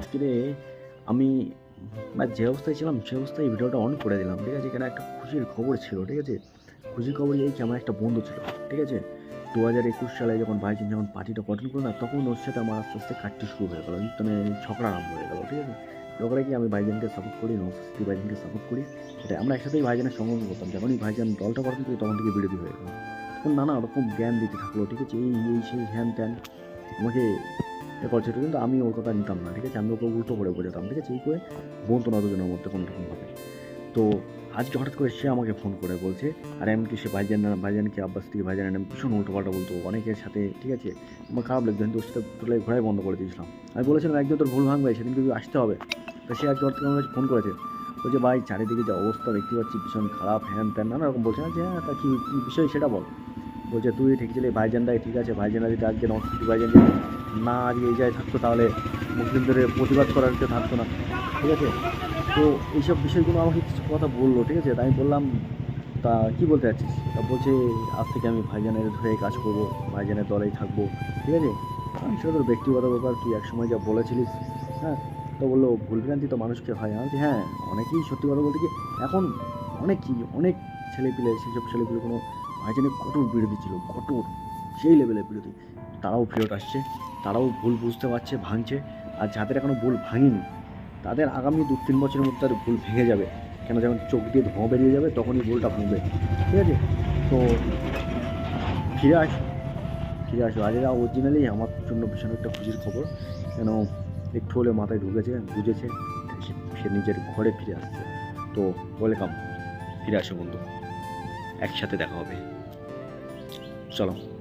আজকে আমি যে অবস্থায় ছিলাম সে অবস্থায় ভিডিওটা অন করে দিলাম, ঠিক আছে? এখানে একটা খুশির খবর ছিল, ঠিক আছে? খুশির খবর এই কি আমার একটা বন্ধু ছিল, ঠিক আছে? দু হাজার একুশ সালে যখন ভাইজান যখন পার্টিটা গঠন করল না, তখন ওর সাথে আমার আস্তে আস্তে কাটটি শুরু হয়ে গেলো মানে ঝগড়া আরম্ভ হয়ে গেলো, ঠিক আছে? ঝগড়া কি আমি ভাইজানকে সাপোর্ট করি? নমস্তি ভাইজানকে সাপোর্ট করি? সেটা আমরা একসাথেই ভাইজানের সঙ্গে করতাম, যখনই ভাইজান দলটা গঠন করি তখন থেকে বিরোধী হয়ে গেলো তখন নানা রকম জ্ঞান দিতে থাকল, ঠিক আছে? এই এই, সেই হ্যান ত্যান আমাকে এ করছিল কিন্তু আমি ওর কথা নিতাম না, ঠিক আছে? আমি ওকে উল্টো করে বোঝাতাম, ঠিক আছে? এই করে বলতো না দুজনের মধ্যে কোনো রকমভাবে তো আজকে হঠাৎ করে সে আমাকে ফোন করে বলছে, আর এমনকি সে ভাইজান ভাইজানকে আব্বাস থেকে ভাইজান নামে ভীষণ উল্টো পাল্টা বলতো? অনেকের সাথে, ঠিক আছে? আমার খারাপ লাগতো, কিন্তু ওর সাথে টোটালি ঘোরাই বন্ধ করে দিয়েছিলাম। আমি বলেছিলাম একদম তোর ভুল ভাঙবে, সেদিন কিন্তু আসতে হবে। তো সে আজকে হঠাৎ করে ফোন করেছে। বলছে, ভাই, চারিদিকে যে অবস্থা, দেখতে পাচ্ছি ভীষণ খারাপ, হ্যান ত্যান নানা রকম বলছে। না যে হ্যাঁ তা কী কী বিষয় সেটা বল। বলছে, তুই ঠিক ছিলে, ভাইজানটাই ঠিক আছে ভাইজানরা যদি আজকে নষ্ট ভাইজান না আজকে এই জায়গায় থাকতো তাহলে মুসলিমদের প্রতিবাদ করার কেউ থাকতো না। ঠিক আছে? তো এইসব বিষয়গুলো আমাকে কিছু কথা বলল, ঠিক আছে? তাই আমি বললাম, তা কি বলতে চাচ্ছিস? তা বলছে, আজ থেকে আমি ভাইজানের ধরে কাজ করব, ভাইজানের দলেই থাকব। ঠিক আছে? আমি তোর ব্যক্তিগত ব্যাপার, তুই একসময় যা বলেছিলিস হ্যাঁ? তো বলল ভুলভ্রান্তি তো মানুষকে হয়। আমি হ্যাঁ অনেকেই সত্যি কথা বলতে কি এখন অনেকই অনেক ছেলেপিলে, সেসব ছেলেপিলে কোনো ভাইজানের কঠোর বিরোধী ছিল, কঠোর। সেই লেভেলের বিরোধী। তারাও ফেরত আসছে, তারাও ভুল বুঝতে পারছে, ভাঙছে, আর যাদের এখনও ভুল ভাঙেনি, তাদের আগামী দু তিন বছরের মধ্যে তাদের ভুল ভেঙে যাবে। কেন যখন চোখ দিয়ে ধোঁয়া বেরিয়ে যাবে, তখনই ভুলটা ভাঙবে। ঠিক আছে? তো ফিরে আসো ফিরে আসো। আজ এরা অরিজিনালি আমার জন্য ভীষণ একটা খুশির খবর। কেন একটু হলে মাথায় ঢুকেছে, বুঝেছে, সে- নিজের ঘরে ফিরে আসছে। তো ওয়েলকাম ফিরে আসো বন্ধু। একসাথে দেখা হবে। চলো।